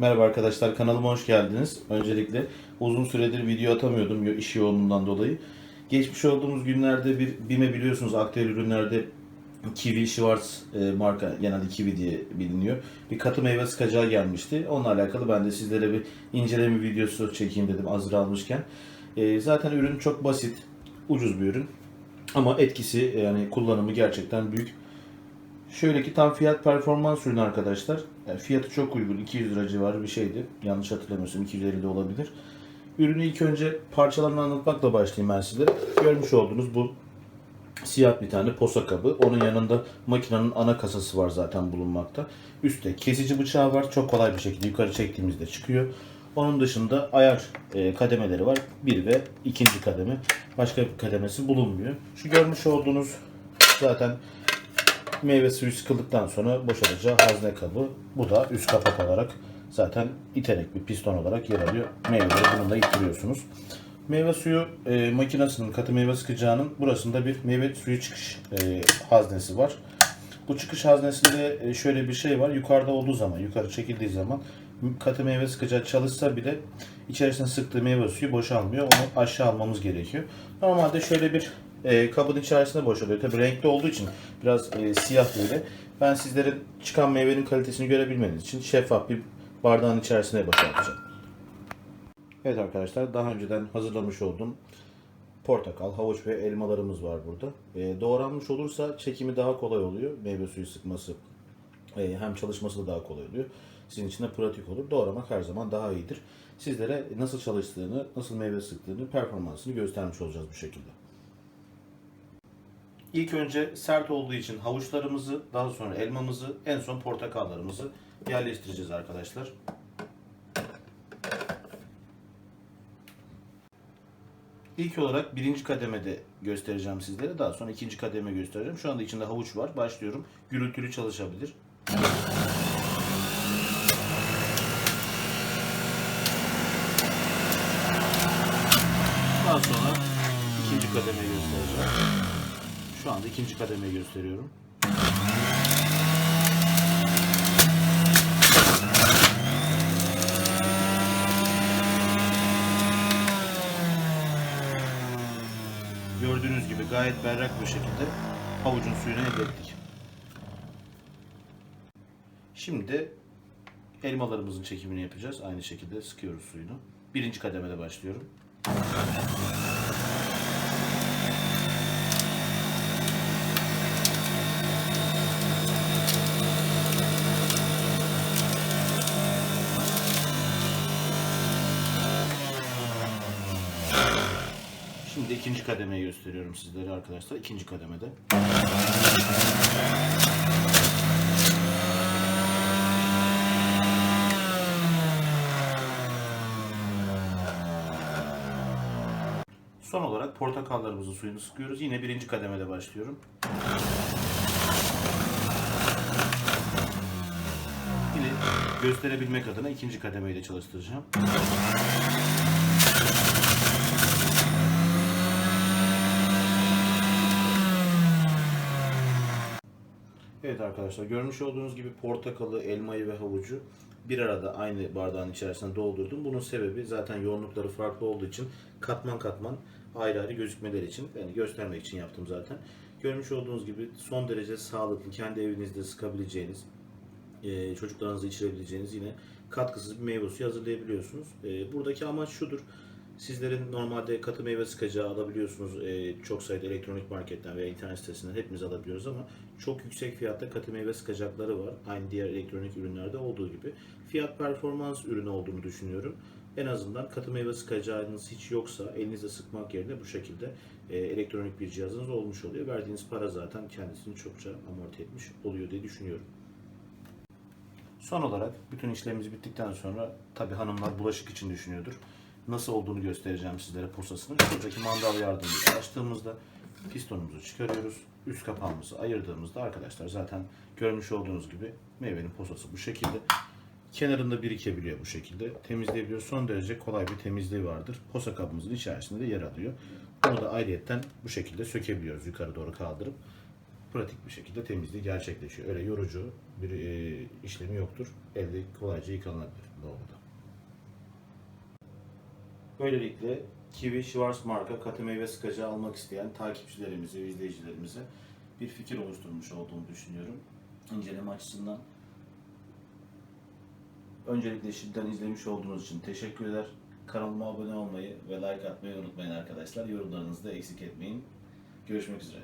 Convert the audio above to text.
Merhaba arkadaşlar kanalıma hoş geldiniz. Öncelikle uzun süredir video atamıyordum yo- iş yoğunluğundan dolayı. Geçmiş olduğumuz günlerde bir BİM'e biliyorsunuz aktüel ürünlerde Kiwi Schwarz e, marka genelde Kiwi diye biliniyor. Bir katı meyve sıkacağı gelmişti. Onunla alakalı ben de sizlere bir inceleme videosu çekeyim dedim hazır almışken. E, zaten ürün çok basit, ucuz bir ürün. Ama etkisi yani kullanımı gerçekten büyük. Şöyle ki tam fiyat performans ürünü arkadaşlar. Yani fiyatı çok uygun. 200 lira civarı bir şeydi. Yanlış hatırlamıyorsam 250 de olabilir. Ürünü ilk önce parçalarını anlatmakla başlayayım ben sizlere. Görmüş olduğunuz bu siyah bir tane posa kabı. Onun yanında makinenin ana kasası var zaten bulunmakta. Üstte kesici bıçağı var. Çok kolay bir şekilde yukarı çektiğimizde çıkıyor. Onun dışında ayar e, kademeleri var. Bir ve ikinci kademe. Başka bir kademesi bulunmuyor. Şu görmüş olduğunuz zaten meyve suyu sıkıldıktan sonra boşalacağı hazne kabı. Bu da üst kapak olarak zaten iterek bir piston olarak yer alıyor. Meyveleri bununla ittiriyorsunuz. Meyve suyu e, makinesinin katı meyve sıkacağının burasında bir meyve suyu çıkış e, haznesi var. Bu çıkış haznesinde e, şöyle bir şey var. Yukarıda olduğu zaman, yukarı çekildiği zaman katı meyve sıkacağı çalışsa bile içerisine sıktığı meyve suyu boşalmıyor. Onu aşağı almamız gerekiyor. Normalde şöyle bir e, kabın içerisinde boşalıyor. Tabi renkli olduğu için biraz e, siyah böyle. Ben sizlerin çıkan meyvenin kalitesini görebilmeniz için şeffaf bir bardağın içerisine boşaltacağım. Evet arkadaşlar daha önceden hazırlamış olduğum portakal, havuç ve elmalarımız var burada. E, doğranmış olursa çekimi daha kolay oluyor. Meyve suyu sıkması e, hem çalışması da daha kolay oluyor. Sizin için de pratik olur. Doğramak her zaman daha iyidir. Sizlere nasıl çalıştığını, nasıl meyve sıktığını, performansını göstermiş olacağız bu şekilde. İlk önce sert olduğu için havuçlarımızı, daha sonra elmamızı, en son portakallarımızı yerleştireceğiz arkadaşlar. İlk olarak birinci kademede göstereceğim sizlere. Daha sonra ikinci kademe göstereceğim. Şu anda içinde havuç var. Başlıyorum. Gürültülü çalışabilir. Daha sonra ikinci kademeyi göstereceğim. Şu anda ikinci kademeyi gösteriyorum. Gördüğünüz gibi gayet berrak bir şekilde havucun suyunu elde ettik. Şimdi elmalarımızın çekimini yapacağız. Aynı şekilde sıkıyoruz suyunu. Birinci kademede başlıyorum. Şimdi ikinci kademeyi gösteriyorum sizlere arkadaşlar. İkinci kademede. Son olarak portakallarımızın suyunu sıkıyoruz. Yine birinci kademede başlıyorum. Yine gösterebilmek adına ikinci kademeyi de çalıştıracağım. Evet arkadaşlar görmüş olduğunuz gibi portakalı, elmayı ve havucu bir arada aynı bardağın içerisine doldurdum. Bunun sebebi zaten yoğunlukları farklı olduğu için katman katman ayrı ayrı gözükmeleri için yani göstermek için yaptım zaten. Görmüş olduğunuz gibi son derece sağlıklı, kendi evinizde sıkabileceğiniz, e, çocuklarınızı içirebileceğiniz yine katkısız bir meyve suyu hazırlayabiliyorsunuz. E, buradaki amaç şudur. Sizlerin normalde katı meyve sıkacağı alabiliyorsunuz e, çok sayıda elektronik marketten veya internet sitesinden hepimiz alabiliyoruz ama çok yüksek fiyatta katı meyve sıkacakları var. Aynı diğer elektronik ürünlerde olduğu gibi. Fiyat performans ürünü olduğunu düşünüyorum. En azından katı meyve sıkacağınız hiç yoksa elinizle sıkmak yerine bu şekilde e, elektronik bir cihazınız olmuş oluyor. Verdiğiniz para zaten kendisini çokça amorti etmiş oluyor diye düşünüyorum. Son olarak bütün işlemimiz bittikten sonra tabi hanımlar bulaşık için düşünüyordur. Nasıl olduğunu göstereceğim sizlere posasını. Şuradaki mandal yardımıyla açtığımızda pistonumuzu çıkarıyoruz. Üst kapağımızı ayırdığımızda arkadaşlar zaten görmüş olduğunuz gibi meyvenin posası bu şekilde. Kenarında birikebiliyor bu şekilde. Temizleyebiliyor. Son derece kolay bir temizliği vardır. Posa kabımızın içerisinde de yer alıyor. Bunu da ayrıyetten bu şekilde sökebiliyoruz yukarı doğru kaldırıp. pratik bir şekilde temizliği gerçekleşiyor. Öyle yorucu bir e, işlemi yoktur. Elde kolayca yıkanabilir doğumda. Böylelikle Kiwi Schwarz marka katı meyve sıkacı almak isteyen takipçilerimize ve izleyicilerimize bir fikir oluşturmuş olduğunu düşünüyorum. İnceleme açısından. Öncelikle şimdiden izlemiş olduğunuz için teşekkürler. Kanalıma abone olmayı ve like atmayı unutmayın arkadaşlar. Yorumlarınızı da eksik etmeyin. Görüşmek üzere.